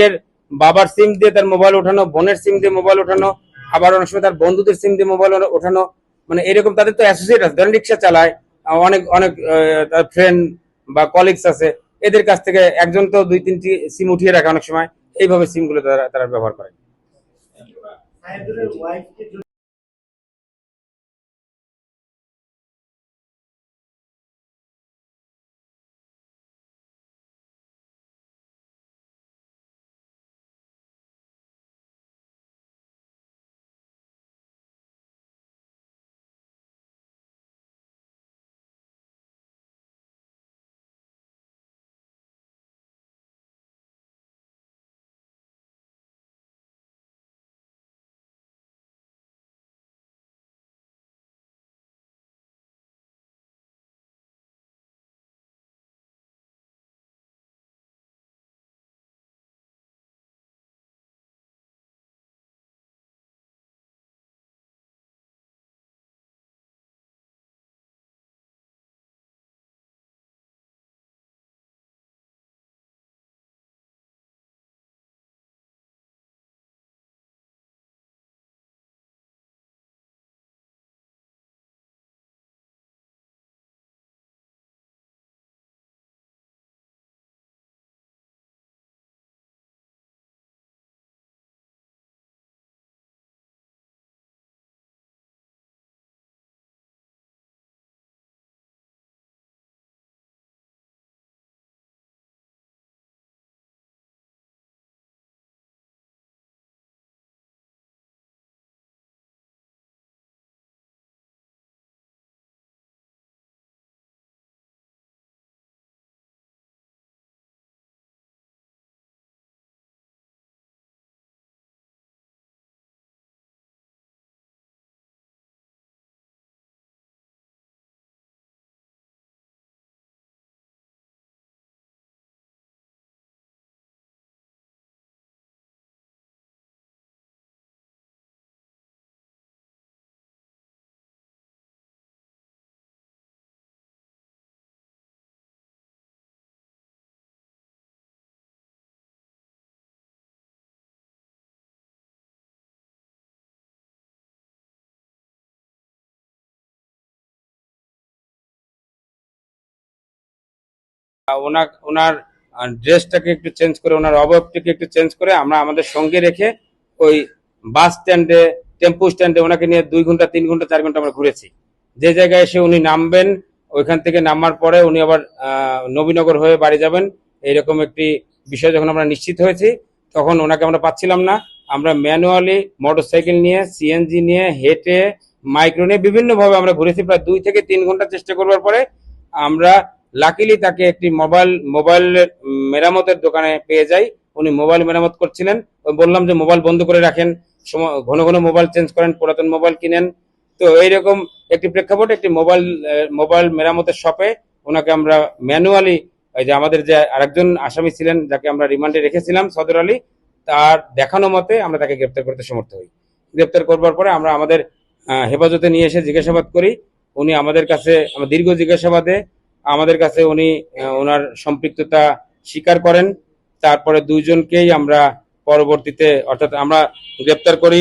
নিজের বাবার সিম দিয়ে তার মোবাইল ওঠানো, বোনের সিম দিয়ে মোবাইল ওঠানো, আবার অনেক সময় তার বন্ধুদের সিম দিয়ে মোবাইল ওঠানো। মানে এরকম তাদের তো অ্যাসোসিয়েট আছে, ধরেন রিক্সা চালায় অনেক অনেক তার ফ্রেন্ড বা কলিগস আছে, এদের কাছ থেকে একজন তো দুই তিনটি সিম উঠিয়ে রাখে অনেক সময়, এইভাবে সিমগুলো তারা তারা ব্যবহার করে। ওনার ড্রেসটাকে একটু চেঞ্জ করে, ওনার অবয়বটাকে একটু চেঞ্জ করে আমরা আমাদের সঙ্গে রেখে ওই বাস স্ট্যান্ডে, টেম্পো স্ট্যান্ডে ওনাকে নিয়ে দুই ঘণ্টা, তিন ঘণ্টা, চার ঘণ্টা আমরা ঘুরেছি। যে জায়গায় এসে উনি নামবেন, ওইখান থেকে নামার পরে উনি আবার নবীনগর হয়ে বাড়ি যাবেন। এইরকম একটি বিষয় যখন আমরা নিশ্চিত হয়েছি, তখন ওনাকে আমরা পাচ্ছিলাম না। আমরা ম্যানুয়ালি মোটরসাইকেল নিয়ে, সিএনজি নিয়ে, হেঁটে, মাইক্রো নিয়ে বিভিন্নভাবে আমরা ঘুরেছি। প্রায় দুই থেকে তিন ঘণ্টা চেষ্টা করবার পরে আমরা লাকিলি তাকে একটি মোবাইল মোবাইল মেরামতের দোকানে পেয়ে যাই। উনি মোবাইল মেরামত করছিলেন। বললাম যে মোবাইল বন্ধ করে রাখেন। ঘন ঘন মোবাইল চেঞ্জ করেন, পুরাতন মোবাইল কিনেন। তো এইরকম একটি প্রেক্ষাপট, একটি মোবাইল মোবাইল মেরামতের শপে ওনাকে আমরা ম্যানুয়ালি ওই যে আমাদের যে আরেকজন আসামি ছিলেন, যাকে আমরা রিমান্ডে রেখেছিলাম, সদর আলী, তার দেখানো মতে আমরা তাকে গ্রেপ্তার করতে সমর্থ হই। গ্রেপ্তার করবার পরে আমরা আমাদের হেফাজতে নিয়ে এসে জিজ্ঞাসাবাদ করি। উনি আমাদের কাছে দীর্ঘ জিজ্ঞাসাবাদে আমাদের কাছে উনি ওনার সম্পৃক্ততা স্বীকার করেন। তারপরে দুইজনকেই আমরা পরবর্তীতে, অর্থাৎ আমরা গ্রেপ্তার করি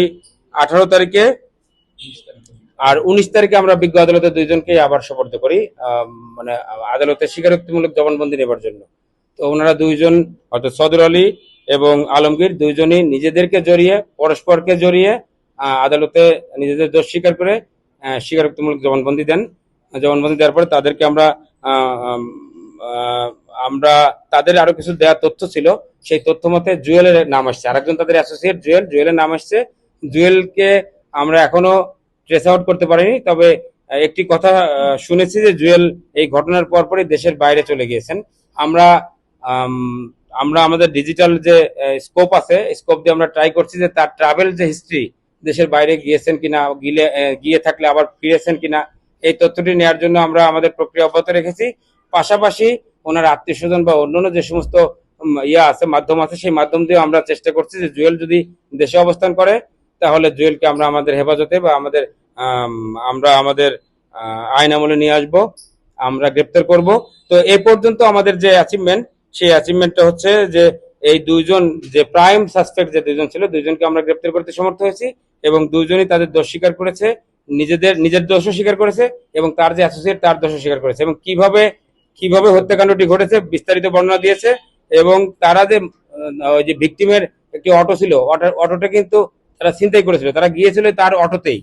আঠারো তারিখে আর উনিশ তারিখে আমরা বিজ্ঞ আদালতে দুইজনকেই আবার সোপর্দ করি মানে আদালতে স্বীকারোক্তিমূলক জবানবন্দি নেবার জন্য। তো ওনারা দুইজন, অর্থাৎ সদর আলী এবং আলমগীর দুইজনই নিজেদেরকে জড়িয়ে, পরস্পরকে জড়িয়ে আদালতে নিজেদের দোষ স্বীকার করে স্বীকারোক্তিমূলক জবানবন্দি দেন। জবানবন্দি দেওয়ার পরে তাদেরকে আমরা আমরা তাদের আরও কিছু দেওয়ার তথ্য ছিল। সেই তথ্য মতে জুয়েলের নাম আসছে। আরেকজন তাদের অ্যাসোসিয়েট জুয়েল। জুয়েলের নাম আসছে। জুয়েলকে আমরা এখনও ট্রেস আউট করতে পারিনি, তবে একটি কথা শুনেছি যে জুয়েল এই ঘটনার পরপরই দেশের বাইরে চলে গিয়েছেন। আমরা আমরা আমাদের ডিজিটাল যে স্কোপ আছে স্কোপ দিয়ে আমরা ট্রাই করছি যে তার ট্রাভেল যে হিস্ট্রি দেশের বাইরে গিয়েছেন কিনা, গিলে গিয়ে থাকলে আবার ফিরেছেন কিনা এই তথ্যটি নেওয়ার জন্য আমরা আমাদের প্রক্রিয়া অব্যাহত রেখেছি। পাশাপাশি ওনার আত্মীয় স্বজন বা অন্যান্য যে সমস্ত ইয়া আছে মাধ্যম আছে সেই মাধ্যম দিয়ে আমরা চেষ্টা করছি যে জুয়েল যদি দেশে অবস্থান করে তাহলে জুয়েলকে আমরা আমাদের হেফাজতে বা আমাদের আম, আমরা আমাদের আইন আমলে নিয়ে আসব আমরা গ্রেপ্তার করব। তো এ পর্যন্ত আমাদের যে অ্যাচিভমেন্ট সেই অ্যাচিভমেন্টটা হচ্ছে যে এই দুইজন যে প্রাইম সাসপেক্ট যে দুইজন ছিল দুইজনকে আমরা গ্রেপ্তার করতে সমর্থ হয়েছি এবং দুইজনই তাদের দোষ স্বীকার করেছে। নিজেদের, নিজের দোষও স্বীকার করেছে এবং তার যে অ্যাসোসিয়েট তার দোষও স্বীকার করেছে। এবং কীভাবে কীভাবে হত্যাকাণ্ডটি ঘটেছে বিস্তারিত বর্ণনা দিয়েছে এবং তারা যে ওই যে ভিকটিমের একটি অটো ছিল অটো- অটোটা কিন্তু তারা চিন্তাই করেছিল। তারা গিয়েছিল তার অটোতেই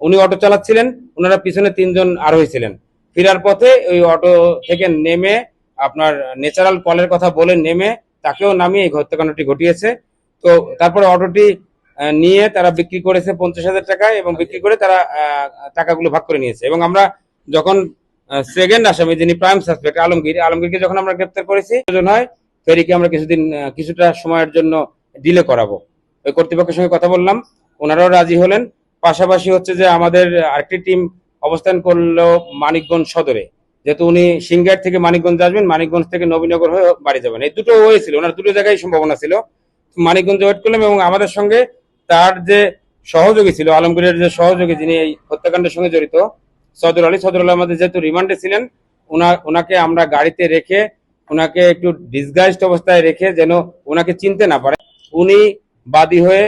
উনি অটো চালাচ্ছিলেন ওনারা পিছনে তিনজন আরোহী ছিলেন। ফেরার পথে ওই অটো থেকে নেমে আপনার ন্যাচারাল কলের কথা বলে নেমে তাকেও নামিয়ে এই হত্যাকাণ্ডটি ঘটিয়েছে। তো তারপরে অটোটি নিয়ে তারা বিক্রি করেছে পঞ্চাশ হাজার টাকায় এবং বিক্রি করে তারা টাকাগুলো ভাগ করে নিয়েছে। এবং আমরা যখন সেকেন্ড আসামি, যিনি প্রাইম সাসপেক্ট আলমগীর, আলমগীরকে যখন আমরা গ্রেপ্তার করেছি, প্রয়োজন হয় ফেরিকে আমরা কিছুদিন কিছুটা সময়ের জন্য ডিলে করাবো। ওই কর্তৃপক্ষের সঙ্গে কথা বললাম, ওনারাও রাজি হলেন। পাশাপাশি হচ্ছে যে আমাদের আরেকটি টিম অবস্থান করল মানিকগঞ্জ সদরে। যেহেতু উনি সিঙ্গার থেকে মানিকগঞ্জ আসবেন, মানিকগঞ্জ থেকে নবীনগর হয়ে বাড়ি যাবেন। এই দুটো ওয়ে ছিল ওনার দুটো জায়গায় সম্ভাবনা ছিল। মানিকগঞ্জ ওয়েট করলাম এবং আমাদের সঙ্গে তার যে সহযোগী ছিল, আলমগীরের যে সহযোগী যিনি এই হত্যাকাণ্ডের সঙ্গে জড়িত, সদর আলী সদর আলী আমাদের যেহেতু রিমান্ডে ছিলেন ওনা ওনাকে আমরা গাড়িতে রেখে ওনাকে একটু ডিসগাইজড অবস্থায় রেখে যেন ওনাকে চিনতে না পারে। উনি বাদী হয়ে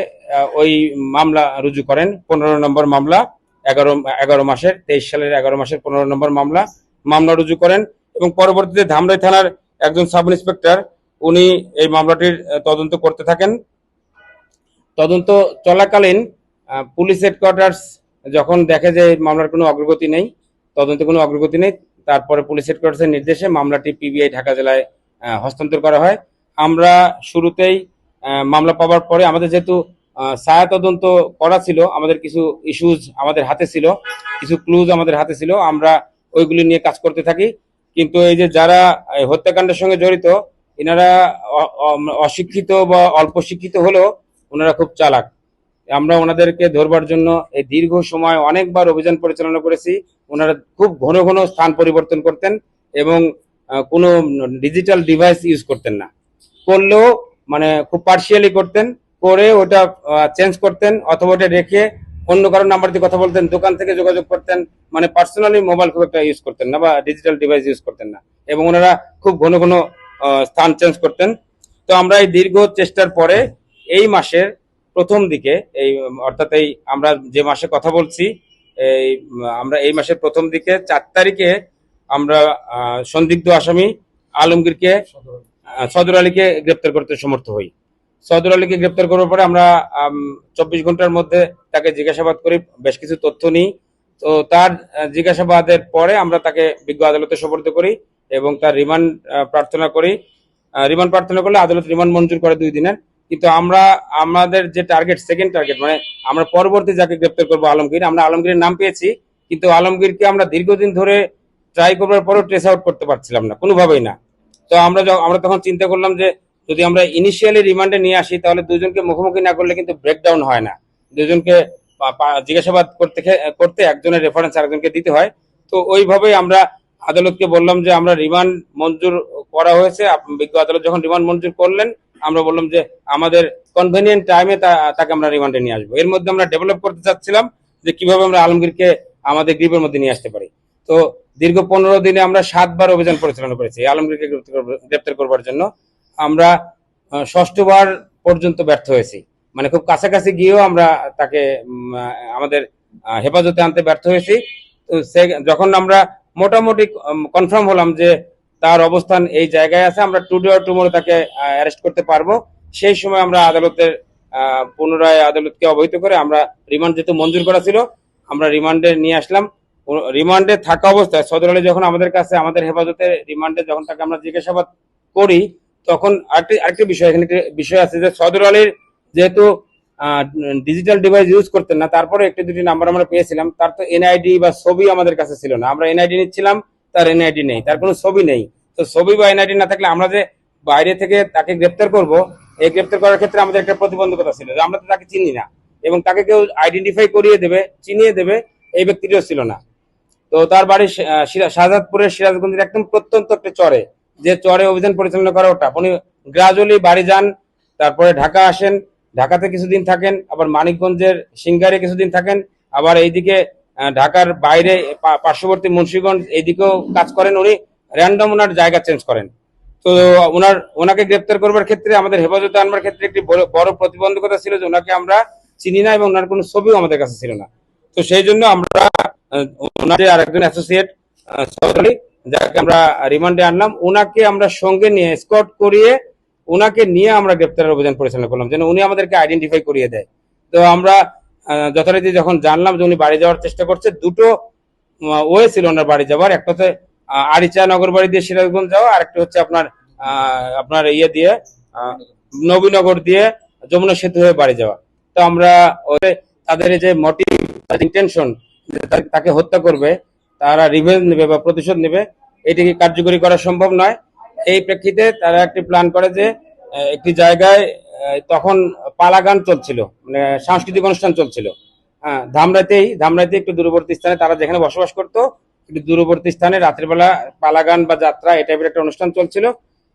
ওই মামলা রুজু করেন, পনেরো নম্বর মামলা, এগারো এগারো মাসের, তেইশ সালের এগারো মাসের পনেরো নম্বর মামলা মামলা রুজু করেন এবং পরবর্তীতে ধামরাই থানার একজন সাব ইন্সপেক্টর উনি এই মামলাটির তদন্ত করতে থাকেন। তদন্ত চলাকালীন পুলিশ হেডকোয়ার্টার্স যখন দেখে যে মামলার কোনো অগ্রগতি নেই, তদন্তে কোনো অগ্রগতি নেই, তারপরে পুলিশ হেডকোয়ার্টার্সের নির্দেশে মামলাটি পিবিআই ঢাকা জেলায় হস্তান্তর করা হয়। আমরা শুরুতেই মামলা পাওয়ার পরে আমাদের যেহেতু ছায়া তদন্ত করা ছিল, আমাদের কিছু ইস্যুজ আমাদের হাতে ছিল, কিছু ক্লুজ আমাদের হাতে ছিল, আমরা ওইগুলি নিয়ে কাজ করতে থাকি। কিন্তু এই যে যারা হত্যাকাণ্ডের সঙ্গে জড়িত, এনারা অশিক্ষিত বা অল্প শিক্ষিত হলেও ওনারা খুব চালাক। আমরা ওনাদেরকে ধরবার জন্য এই দীর্ঘ সময় অনেকবার অভিযান পরিচালনা করেছি। ওনারা খুব ঘন ঘন স্থান পরিবর্তন করতেন এবং কোনো ডিজিটাল ডিভাইস ইউজ করতেন না। করলেও মানে খুব পার্শিয়ালি করতেন, করে ওটা চেঞ্জ করতেন অথবা ওটা রেখে অন্য কারোর নাম্বার দিয়ে কথা বলতেন, দোকান থেকে যোগাযোগ করতেন মানে পার্সোনালি মোবাইল খুব একটা ইউজ করতেন না বা ডিজিটাল ডিভাইস ইউজ করতেন না। এবং ওনারা খুব ঘন ঘন স্থান চেঞ্জ করতেন। তো আমরা এই দীর্ঘ চেষ্টার পরে এই মাসের প্রথম দিকে, এই, অর্থাৎ এই আমরা যে মাসে কথা বলছি, এই, আমরা এই মাসের প্রথম দিকে চার তারিখে আমরা সন্দিগ্ধ আসামি আলমগীরকে সদর আলীকে গ্রেপ্তার করতে সমর্থ হই। সদর আলীকে গ্রেপ্তার করার পরে আমরা চব্বিশ ঘণ্টার মধ্যে তাকে জিজ্ঞাসাবাদ করি, বেশ কিছু তথ্য নিই। তো তার জিজ্ঞাসাবাদের পরে আমরা তাকে বিজ্ঞ আদালতে সোপর্দ করি এবং তার রিমান্ড প্রার্থনা করি। রিমান্ড প্রার্থনা করলে আদালত রিমান্ড মঞ্জুর করে দুই দিনের। কিন্তু আমরা, আমাদের যে টার্গেট সেকেন্ড টার্গেট মানে আমরা পরবর্তী যাকে গ্রেপ্তার করব, আলমগীর, আমরা আলমগীরের নাম পেয়েছি, কিন্তু আলমগীরকে আমরা দীর্ঘদিন ধরে ট্রাই করবার পরেও ট্রেস আউট করতে পারছিলাম না, কোনোভাবেই না। তো আমরা আমরা তখন চিন্তা করলাম যে, যদি আমরা ইনিশিয়ালি রিমান্ডে নিয়ে আসি, তাহলে দুজনকে মুখোমুখি না করলে কিন্তু ব্রেকডাউন হয় না। দুজনকে জিজ্ঞাসাবাদ করতে করতে একজনের রেফারেন্স আরেকজনকে দিতে হয়। তো ওইভাবেই আমরা আদালতকে বললাম যে, আমরা রিমান্ড মঞ্জুর করা হয়েছে। বিজ্ঞ আদালত যখন রিমান্ড মঞ্জুর করলেন আমরা বললাম যে আমাদের কনভেনিয়েন্ট টাইমে তাকে আমরা রিমান্ডে নিয়ে আসব। এর মধ্যে আমরা ডেভেলপ করতে চাচ্ছিলাম যে কীভাবে আমরা আলমগীরকে আমাদের গ্রিপের মধ্যে নিয়ে আসতে পারি। তো দীর্ঘ পনেরো দিনে আমরা সাতবার অভিযান পরিচালনা করেছি আলমগীরকে গ্রেপ্তার করবার জন্য। আমরা ষষ্ঠবার পর্যন্ত ব্যর্থ হয়েছি। মানে খুব কাছাকাছি গিয়েও আমরা তাকে আমাদের হেফাজতে আনতে ব্যর্থ হয়েছি। তো সে, যখন আমরা মোটামুটি কনফার্ম হলাম যে তার অবস্থান এই জায়গায় আছে। আমরা টুডে অর টুমোরো তাকে অ্যারেস্ট করতে পারব। সেই সময় আমরা আদালতের পুনরায় আদালতকে অবহিত করে আমরা রিমান্ড যেহেতু মঞ্জুর করা ছিল, আমরা রিমান্ডে নিয়ে আসলাম। রিমান্ডে থাকা অবস্থায় সদর আলী যখন আমাদের কাছে, আমাদের হেফাজতে রিমান্ডে যখন তাকে আমরা জিজ্ঞাসাবাদ করি, তখন আরেকটি আরেকটি বিষয়, এখানে বিষয় আছে যে সদর আলীর যেহেতু ডিজিটাল ডিভাইস ইউজ করতেন না তারপরে একটি দুটি নাম্বার আমরা পেয়েছিলাম। তার তো এনআইডি বা ছবি আমাদের কাছে ছিল না। আমরা এনআইডি নিচ্ছিলাম তার এনআইডি নেই, তার কোনো ছবি নেই। তো ছবি বা এনআইডি না থাকলে আমরা যে বাইরে থেকে তাকে গ্রেপ্তার করব, এই গ্রেপ্তার করার ক্ষেত্রে আমাদের একটা প্রতিবন্ধকতা ছিল আমরা তো তাকে চিনি না এবং তাকে কেউ আইডেন্টিফাই করিয়ে দেবে, চিনিয়ে দেবে, এই ব্যক্তিটিও ছিল না। তো তার বাড়ি শাহজাদপুরের সিরাজগঞ্জের একদম প্রত্যন্ত একটা চরে। যে চরে অভিযান পরিচালনা করা ওটা। উনি গ্রাজুয়ালি বাড়ি যান, তারপরে ঢাকা আসেন, ঢাকাতে কিছুদিন থাকেন, আবার মানিকগঞ্জের সিঙ্গারে কিছুদিন থাকেন, আবার এইদিকে ঢাকার বাইরে পার্শ্ববর্তী মুন্সিগঞ্জ এইদিকেও কাজ করেন। উনি র্যান্ডম ওনার জায়গা চেঞ্জ করেন। তো ওনার ওনাকে গ্রেপ্তার করবার ক্ষেত্রে, আমাদের হেফাজতে আনবার ক্ষেত্রে একটি বড় প্রতিবন্ধকতা ছিল যে ওনাকে আমরা চিনি না এবং ওনার কোনো ছবিও আমাদের কাছে ছিল না। তো সেই জন্য আমরা ওনাদের আরেকজন অ্যাসোসিয়েট সহকারী যাকে আমরা রিমান্ডে আনলাম ওনাকে আমরা সঙ্গে নিয়ে স্কট করিয়ে ওনাকে নিয়ে আমরা গ্রেপ্তারের অভিযান পরিচালনা করলাম, যেন উনি আমাদেরকে আইডেন্টিফাই করিয়ে দেয়। তো আমরা যথারীতি যখন জানলাম যে উনি বাড়ি যাওয়ার চেষ্টা করছে, দুটো ওয়ে ছিল ওনার বাড়ি যাওয়ার। একটা হচ্ছে আরিচা নগর বাড়ি দিয়ে সিরাজগঞ্জ যাওয়া আর একটা হচ্ছে আপনার আপনার ইয়ে দিয়ে নবীনগর দিয়ে যমুনা সেতু হয়ে বাড়ি যাওয়া। তো আমরা তাদের যে মোটিভ ইন্টেনশন তাকে হত্যা করবে, তারা রিভেঞ্জ নেবে বা প্রতিশোধ নেবে এটিকে কার্যকরী করা সম্ভব নয়? এই প্রেক্ষিতে তারা একটি প্ল্যান করে যে একটি জায়গায় তখন পালা গান চলছিল মানে সাংস্কৃতিক অনুষ্ঠান চলছিল। হ্যাঁ ধামরাইতেই, ধামরাইতে একটু দূরবর্তী স্থানে তারা যেখানে বসবাস করতো, একটু দূরবর্তী স্থানে রাত্রিবেলা পালাগান বা যাত্রা এই টাইপের একটা অনুষ্ঠান চলছিল।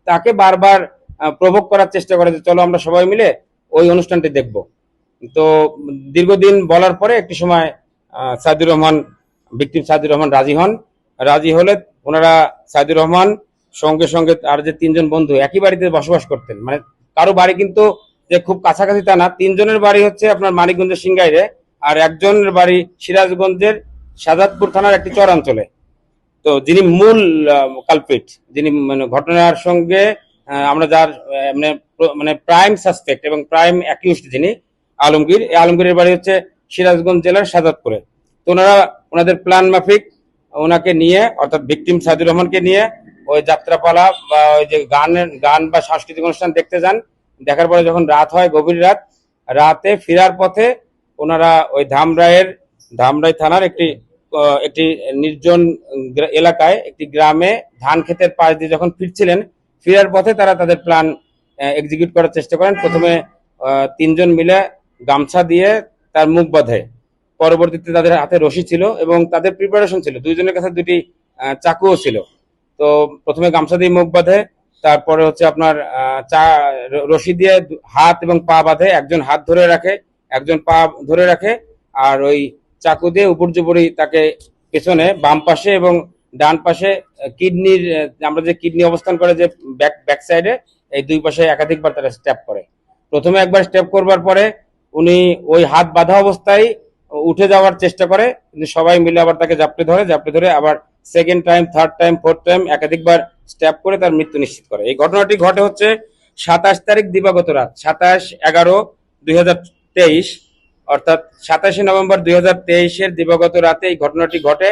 তাকে বারবার প্রভোগ করার চেষ্টা করে যে, চলো আমরা সবাই মিলে ওই অনুষ্ঠানটি দেখব। তো দীর্ঘদিন বলার পরে একটি সময় সাইদুর রহমান ভিকটিম সাইদুর রহমান রাজি হন। রাজি হলে ওনারা সাইদুর রহমান সঙ্গে সঙ্গে আর যে তিনজন বন্ধু একই বাড়িতে বসবাস করতেন মানে কারও বাড়ি কিন্তু যে খুব কাছাকাছি তা না, তিনজনের বাড়ি হচ্ছে আপনার মানিকগঞ্জের সিংগাইরে আর একজনের বাড়ি সিরাজগঞ্জের সাজাদপুর থানার একটি চরাঞ্চলে তো যিনি মূল কালপিট যিনি মানে ঘটনার সঙ্গে আমরা যার মানে মানে প্রাইম সাসপেক্ট এবং প্রাইম অ্যাকিউজড যিনি, আলমগীর, এই আলমগীরের বাড়ি হচ্ছে সিরাজগঞ্জ জেলার সাজাদপুরে তো ওনারা, ওনাদের প্ল্যান মাফিক, ওনাকে নিয়ে, অর্থাৎ ভিকটিম সাইদুর রহমানকে নিয়ে ওই যাত্রাপালা বা ওই যে গান গান বা সাংস্কৃতিক অনুষ্ঠান দেখতে যান। দেখার পরে যখন রাত হয়, গভীর রাত, রাতে ফেরার পথে ওনারা ওই ধামরাইয়ের ধামরাই থানার একটি একটি নির্জন এলাকায়, একটি গ্রামে ধান ক্ষেতের পাশ দিয়ে যখন ফিরছিলেন, ফেরার পথে তারা তাদের প্ল্যান এক্সিকিউট করার চেষ্টা করেন। প্রথমে তিনজন মিলে গামছা দিয়ে তার মুখ বাঁধে। পরবর্তীতে তাদের হাতে রশি ছিল এবং তাদের প্রিপারেশন ছিল। দুইজনের কাছে দুটি চাকুও ছিল। তো প্রথমে গামছা দিয়ে মুখ বাঁধে, তারপরে হচ্ছে আপনার চা, রশি দিয়ে হাত এবং পা বাঁধে, একজন হাত ধরে রাখে, একজন পা ধরে রাখে, আর ওই চাকু দিয়ে উপর্যুপরি তাকে পেছনে, বাম পাশে এবং ডান পাশে কিডনির আমরা যে কিডনি অবস্থান করে যে ব্যাক ব্যাক সাইডে, এই দুই পাশে একাধিকবার তারা স্টেপ করে। প্রথমে একবার স্টেপ করবার পরে উনি ওই হাত বাঁধা অবস্থায় উঠে যাওয়ার চেষ্টা করে, কিন্তু সবাই মিলে আবার তাকে জাপটে ধরে জাপটে ধরে আবার second time third time fourth time একাধিকবার স্ট্যাপ করে তার মৃত্যু নিশ্চিত করে। এই ঘটনাটি ঘটে হচ্ছে সাতাশ তারিখ দিবাগত রাত, সাতাশ এগারো দুই অর্থাৎ সাতাশে নভেম্বর দুই হাজার তেইশের দিবাগত রাতে এই ঘটনাটি ঘটে।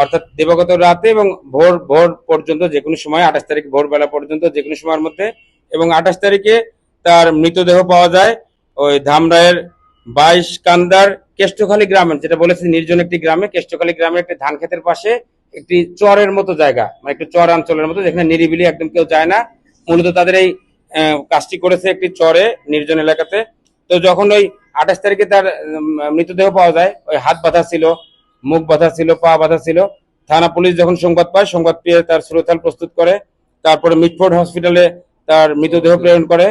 অর্থাৎ দিবাগত রাতে এবং ভোর ভোর পর্যন্ত যে কোনো সময়, আঠাশ তারিখ ভোরবেলা পর্যন্ত যে কোনো সময়ের মধ্যে এবং আঠাশ তারিখে তার মৃতদেহ পাওয়া যায় ওই ধামরায়ের বাইশ কান্দার কেষ্টখালী গ্রামে, যেটা বলেছি নির্জন একটি গ্রামে, কেষ্টখালী গ্রামের একটি ধান ক্ষেতের পাশে। একটি চরের মতো জায়গা মানে একটি চর অঞ্চলের মতো, যেখানে নিরিবিলি একদম কেউ যায় না। মূলত তাদের এই কাজটি করেছে একটি চরে, নির্জন এলাকাতে। তো যখন ওই আঠাশ তারিখে তার মৃতদেহ পাওয়া যায়, ওই হাত বাঁধা ছিল, মুখ বাঁধা ছিল, পা বাঁধা ছিল, থানা পুলিশ যখন সংবাদ পায়, সংবাদ পেয়ে তার সুরতাল প্রস্তুত করে, তারপরে মিটফোর্ড হসপিটালে তার মৃতদেহ প্রেরণ করে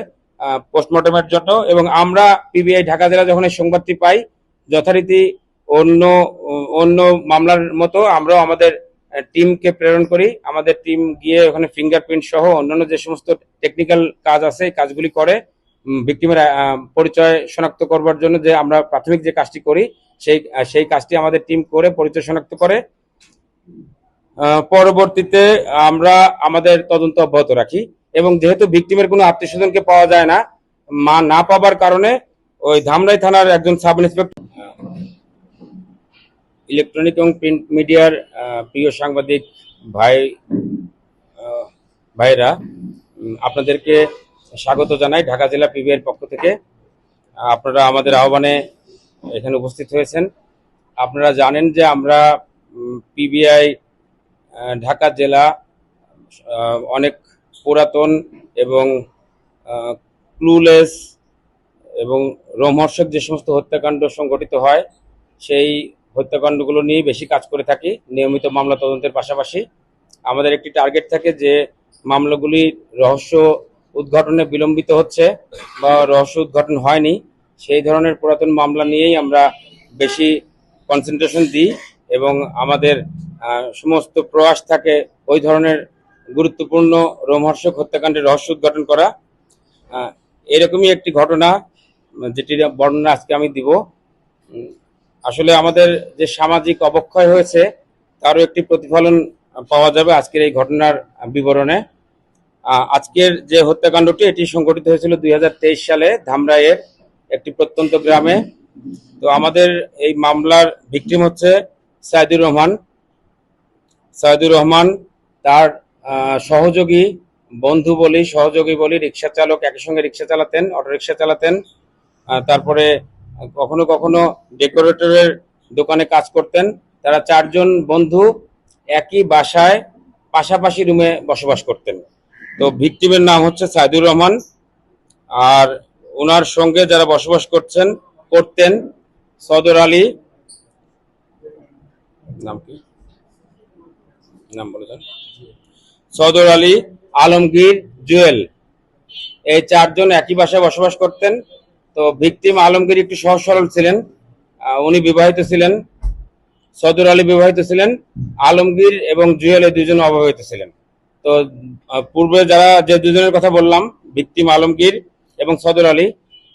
পোস্টমর্টমের জন্য। এবং আমরা পিবিআই ঢাকা জেলা যখন এই সংবাদটি পাই, যথারীতি অন্য অন্য মামলার মতো আমরাও আমাদের টিমকে প্রেরণ করি। আমাদের টিম গিয়ে ওখানে ফিঙ্গারপ্রিন্ট সহ অন্যান্য যে সমস্ত টেকনিক্যাল কাজ আছে কাজগুলি করে ভিক্টিমের পরিচয় শনাক্ত করবার জন্য যে আমরা প্রাথমিক যে কাজটি করি, সেই সেই কাজটি আমাদের টিম করে পরিচয় শনাক্ত করে। পরবর্তীতে আমরা আমাদের তদন্ত অব্যাহত রাখি। এবং যেহেতু ভিকটিমের কোনো আত্মীয় স্বজনকে পাওয়া যায় না, মা না পাবার কারণে ওই ধামরাই থানার একজন সাব ইন্সপেক্টর ইলেকট্রনিক এবং প্রিন্ট মিডিয়ার প্রিয় সাংবাদিক ভাই ভাইরা আপনাদেরকে স্বাগত জানাই ঢাকা জেলা পিবিআর পক্ষ থেকে। আপনারা আমাদের আহ্বানে এখানে উপস্থিত হয়েছেন। আপনারা জানেন যে আমরা পিবিআই ঢাকা জেলা অনেক পুরাতন এবং ক্লুলেস এবং রোমহর্ষক যে সমস্ত হত্যাকাণ্ড সংঘটিত হয়, সেই হত্যাকাণ্ডগুলো নিয়ে বেশি কাজ করে থাকি, নিয়মিত মামলা তদন্তের পাশাপাশি। আমাদের একটি টার্গেট থাকে যে মামলাগুলি রহস্য উদ্ঘাটনে বিলম্বিত হচ্ছে বা রহস্য উদ্ঘাটন হয়নি, সেই ধরনের পুরাতন মামলা নিয়েই আমরা বেশি কনসেন্ট্রেশন দিই এবং আমাদের সমস্ত প্রয়াস থাকে ওই ধরনের গুরুত্বপূর্ণ রোমহর্ষক হত্যাকাণ্ডের রহস্য উদ্ঘাটন করা। এরকমই একটি ঘটনা, যেটির বর্ণনা আজকে আমি দিব। আসলে আমাদের যে সামাজিক অবক্ষয় হয়েছে, তারও একটি প্রতিফলন পাওয়া যাবে আজকের এই ঘটনার বিবরণে। আজকের যে হত্যাকাণ্ডটি, এটি সংঘটিত হয়েছিল দু হাজার তেইশ সালে ধামরাইয়ের একটি প্রত্যন্ত গ্রামে। তো আমাদের এই মামলার ভিকটিম হচ্ছে সাইদুর রহমান। সাইদুর রহমান তার সহযোগী, বন্ধু বলি, সহযোগী বলি, রিক্সা চালক একই সঙ্গে রিক্সা চালাতেন অটো রিক্সা চালাতেন তারপরে কখনো কখনো ডেকোরেটরের দোকানে কাজ করতেন। তারা চারজন বন্ধু একই বাসায় পাশাপাশি রুমে বসবাস করতেন। তো ভিকটিমের নাম হচ্ছে সাইদুর রহমান। আর ওনার সঙ্গে যারা বসবাস করছেন, করতেন সদর আলী। নাম কি? নাম বলে সদর আলী আলমগীর জুয়েল। এই চারজন একই বাসায় বসবাস করতেন। তো ভিকটিম আলমগীর একটু সহজ সরল ছিলেন। উনি বিবাহিত ছিলেন। সদর আলী বিবাহিত ছিলেন। আলমগীর এবং জুয়েল এই দুজন অবিবাহিত ছিলেন। তো পূর্বে যারা যে দুজনের কথা বললাম, ভিকটিম আলমগীর এবং সদর আলী,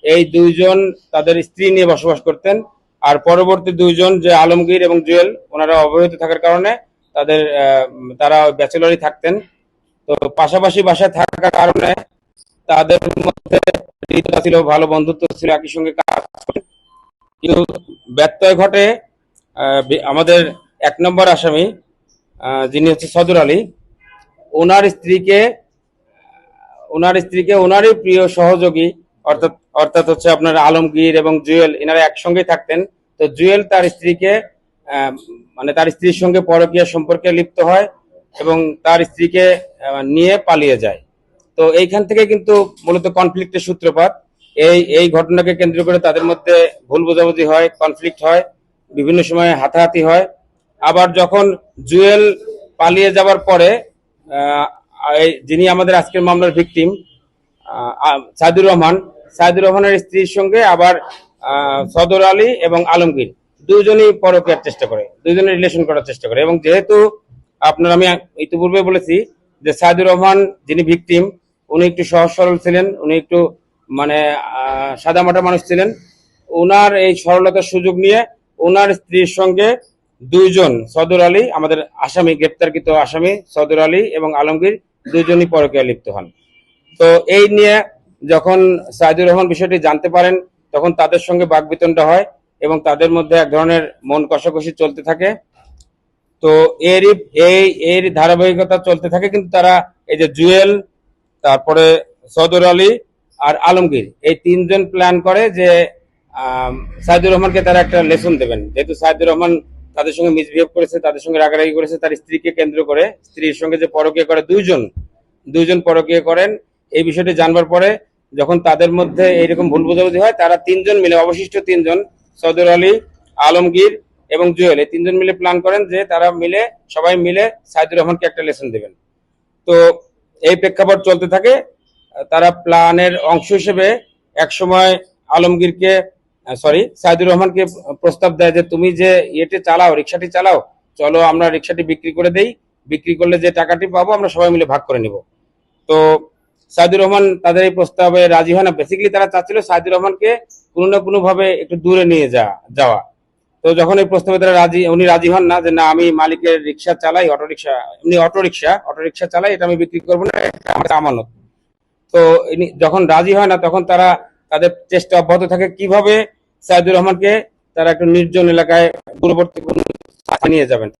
এই দুইজন তাদের স্ত্রী নিয়ে বসবাস করতেন। আর পরবর্তী দুইজন যে আলমগীর এবং জুয়েল, ওনারা অবহিত থাকার কারণে তাদের তারা ব্যাচেলরই থাকতেন। তো পাশাপাশি বাসায় থাকার কারণে তাদের মধ্যে ছিল, ভালো বন্ধুত্ব ছিল, একই সঙ্গে কাজ। কিন্তু ব্যত্যয় ঘটে আমাদের এক নম্বর আসামি যিনি হচ্ছে সদর আলী। ওনার স্ত্রীকে ওনার স্ত্রীকে ওনারই প্রিয় সহযোগী, অর্থাৎ অর্থাৎ হচ্ছে আপনার আলমগীর এবং জুয়েল, এনারা একসঙ্গেই থাকতেন। তো জুয়েল তার স্ত্রীকে মানে তার স্ত্রীর সঙ্গে পরকীয়া সম্পর্কে লিপ্ত হয় এবং তার স্ত্রীকে নিয়ে পালিয়ে যায়। তো এইখান থেকে কিন্তু মূলত কনফ্লিক্টের সূত্রপাত। এই এই ঘটনাকে কেন্দ্র করে তাদের মধ্যে ভুল বোঝাবুঝি হয় কনফ্লিক্ট হয়, বিভিন্ন সময় হাতাহাতি হয়। আবার যখন জুয়েল পালিয়ে যাওয়ার পরে যিনি আমাদের আজকের মামলার ভিকটিম সাইদুর রহমান, সাইদুর রহমানের স্ত্রীর সঙ্গে আবার সদর আলী এবং আলমগীর দুজনই পরকীয়ার চেষ্টা করে দুজনে রিলেশন করার চেষ্টা করে। এবং যেহেতু আপনার আমি ইতিপূর্বে বলেছি যে সাইদুর রহমান যিনি ভিকটিম উনি একটু সহজ সরল ছিলেন, উনি একটু মানে সাদামাটা মানুষ ছিলেন। ওনার এই সরলতার সুযোগ নিয়ে ওনার স্ত্রীর সঙ্গে দুইজন সদর আলী, আমাদের আসামি, গ্রেপ্তারকৃত আসামি সদর আলী এবং আলমগীর দুজনই পরকীয়া লিপ্ত হন। তো এই নিয়ে যখন সাইদুর রহমান বিষয়টি জানতে পারেন, তখন তাদের সঙ্গে বাকবিতণ্ডা হয় এবং তাদের মধ্যে এক ধরনের মন কষাকষি চলতে থাকে। তো এরই, এই, এর ধারাবাহিকতা চলতে থাকে, কিন্তু তারা এই যে জুয়েল তারপরে সদর আলী আর আলমগীর, এই তিনজন প্ল্যান করে যে সাইদুর রহমানকে তারা একটা লেসন দেবেন। যেহেতু সাইদুর রহমান তাদের সঙ্গে মিসবিহেভ করেছে, তাদের সঙ্গে রাগারাগি করেছে, তার স্ত্রীকে কেন্দ্র করে, স্ত্রীর সঙ্গে যে পরকীয় করে দুইজন দুইজন পরকীয় করেন, এই বিষয়টি জানবার পরে যখন তাদের মধ্যে এইরকম ভুল বোঝাবুঝি হয়, তারা তিনজন মিলে, অবশিষ্ট তিনজন, সদর আলী, আলমগীর এবং জুয়েল, এই তিনজন মিলে প্ল্যান করেন যে তারা মিলে, সবাই মিলে সাইদুর রহমানকে একটা লেসন দেবেন। তো এই প্রেক্ষাপট চলতে থাকে। তারা প্ল্যানের অংশ হিসেবে একসময় আলমগীরকে, সরি, সাইদুর রহমানকে প্রস্তাব দেয় যে, তুমি যে ইয়েটি চালাও রিক্সাটি চালাও, চলো আমরা রিক্সাটি বিক্রি করে দেই। বিক্রি করলে যে টাকাটি পাবো, আমরা সবাই মিলে ভাগ করে নিব। তো সাইদুর রহমান তাদের এই প্রস্তাবে রাজি হয় না। বেসিক্যালি তারা চাচ্ছিল সাইদুর রহমানকে কোনো না কোনো ভাবে একটু দূরে নিয়ে যাওয়া। তো যখন এই প্রস্তাবে তারা রাজি, উনি রাজি হন না যে না, আমি মালিকের রিক্সা চালাই অটো রিক্সা এমনি অটো রিক্সা অটো রিক্সা চালাই, এটা আমি বিক্রি করব না, এটা আমানত। তো যখন রাজি হয় না, তখন তারা তাদের চেষ্টা অব্যাহত থাকে কীভাবে সাইদুর রহমানকে তারা একটু নির্জন এলাকায় দূরবর্তী নিয়ে যাবেন।